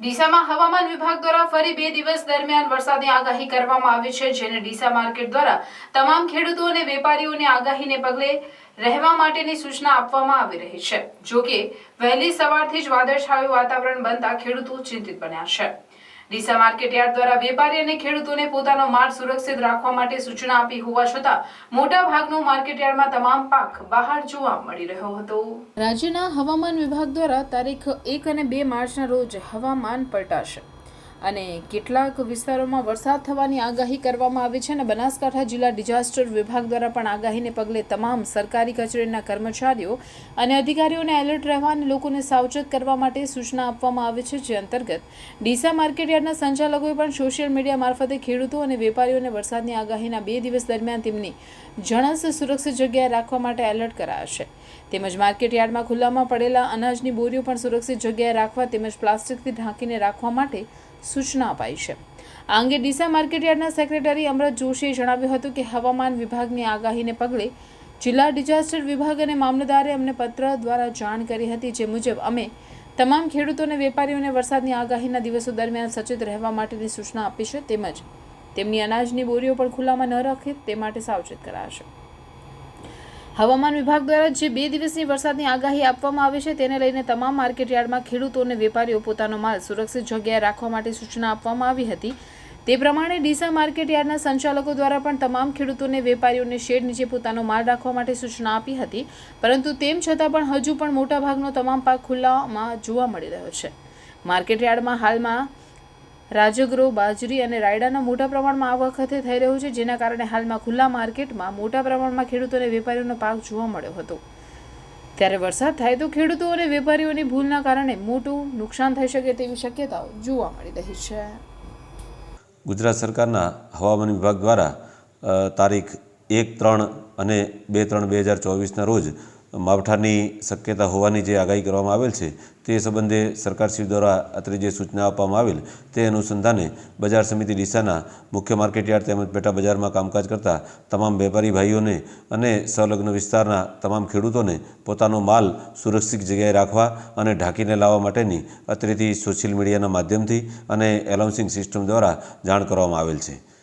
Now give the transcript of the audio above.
ડીસામાં હવામાન વિભાગ દ્વારા ફરી બે દિવસ દરમિયાન વરસાદની આગાહી કરવામાં આવી છે, જેને ડીસા માર્કેટ દ્વારા તમામ ખેડૂતો અને વેપારીઓને આગાહીને પગલે રહેવા માટેની સૂચના આપવામાં આવી રહી છે. જો કે, વહેલી સવારથી જ વાદળછાયું વાતાવરણ બનતા ખેડૂતો ચિંતિત બન્યા છે. ડીસા માર્કેટ યાર્ડ દ્વારા વેપારી અને ખેડૂતોને પોતાનો માલ સુરક્ષિત રાખવા માટે સૂચના આપી હોવા છતાં મોટા ભાગનો માર્કેટ યાર્ડમાં તમામ પાક બહાર જોવા મળી રહ્યો હતો. રાજ્યના હવામાન વિભાગ દ્વારા તારીખ એક અને બે માર્ચના રોજ હવામાન પલટાશે. અને કેટલાક વિસ્તારોમાં વરસાદ થવાની આગાહી કરવામાં આવી છે અને બનાસકાંઠા જિલ્લા ડિઝાસ્ટર વિભાગ દ્વારા પણ આગાહીને પગલે તમામ સરકારી કચેરીના કર્મચારીઓ અને અધિકારીઓને એલર્ટ રહેવા અને લોકોને સાવચેત કરવા માટે સૂચના આપવામાં આવી છે, જે અંતર્ગત ડીસા માર્કેટ યાર્ડના સંચાલકોએ પણ સોશિયલ મીડિયા મારફતે ખેડૂતો અને વેપારીઓને વરસાદની આગાહીના બે દિવસ દરમિયાન તેમની જણસ સુરક્ષિત જગ્યાએ રાખવા માટે એલર્ટ કરાયા છે. તેમજ માર્કેટ યાર્ડમાં ખુલ્લામાં પડેલા અનાજની બોરીઓ પણ સુરક્ષિત જગ્યાએ રાખવા તેમજ પ્લાસ્ટિકથી ઢાંકીને રાખવા માટે સૂચના અપાઈ છે. આ અંગે ડીસા માર્કેટ યાર્ડના સેક્રેટરી અમરત જોશીએ જણાવ્યું હતું કે હવામાન વિભાગની આગાહીને પગલે જિલ્લા ડિઝાસ્ટર વિભાગ અને મામલતદારે અમને પત્ર દ્વારા જાણ કરી હતી જે મુજબ અમે તમામ ખેડૂતો અને વેપારીઓને વરસાદની આગાહીના દિવસો દરમિયાન સચેત રહેવા માટેની સૂચના આપી છે તેમજ તેમની અનાજની બોરીઓ પણ ખુલ્લામાં ન રાખે તે માટે સાવચેત કરાશે. હવામાન વિભાગ દ્વારા જે બે દિવસની વરસાદની આગાહી આપવામાં આવી છે, તેને લઈને તમામ માર્કેટ યાર્ડમાં ખેડૂતો અને વેપારીઓ પોતાનો માલ સુરક્ષિત જગ્યાએ રાખવા માટે સૂચના આપવામાં આવી હતી. તે પ્રમાણે ડીસા માર્કેટયાર્ડના સંચાલકો દ્વારા પણ તમામ ખેડૂતોને વેપારીઓને શેડ નીચે પોતાનો માલ રાખવા માટે સૂચના આપી હતી. પરંતુ તેમ છતાં પણ હજુ પણ મોટાભાગનો તમામ પાક ખુલ્લામાં જોવા મળી રહ્યો છે. માર્કેટ યાર્ડમાં હાલમાં રાજગરો બાજરી અને રાયડાના મોટા પ્રમાણમાં આ વખતે થઈ રહ્યું છે, જેના કારણે હાલમાં ખુલ્લા માર્કેટમાં મોટા પ્રમાણમાં ખેડૂતો અને વેપારીઓનો પાક જોવા મળ્યો હતો. ત્યારે વરસાદ થાય તો ખેડૂતો અને વેપારીઓની ભૂલના કારણે મોટું નુકસાન થઈ શકે તેવી શક્યતાઓ જોવા મળી રહી છે. ગુજરાત સરકારના હવામાન વિભાગ દ્વારા તારીખ એક ત્રણ અને બે ત્રણ બે હજાર ચોવીસના રોજ માવઠાની શક્યતા હોવાની જે આગાહી કરવામાં આવેલ છે, તે સંબંધે સરકારશ્રી દ્વારા અત્રે જે સૂચના આપવામાં આવેલ, તે અનુસંધાને બજાર સમિતિ ડીસાના મુખ્ય માર્કેટયાર્ડ તેમજ પેટા બજારમાં કામકાજ કરતા તમામ વેપારી ભાઈઓને અને સંલગ્ન વિસ્તારના તમામ ખેડૂતોને પોતાનો માલ સુરક્ષિત જગ્યાએ રાખવા અને ઢાંકીને લાવવા માટેની અત્રેથી સોશિયલ મીડિયાના માધ્યમથી અને એલાઉન્સિંગ સિસ્ટમ દ્વારા જાણ કરવામાં આવેલ છે.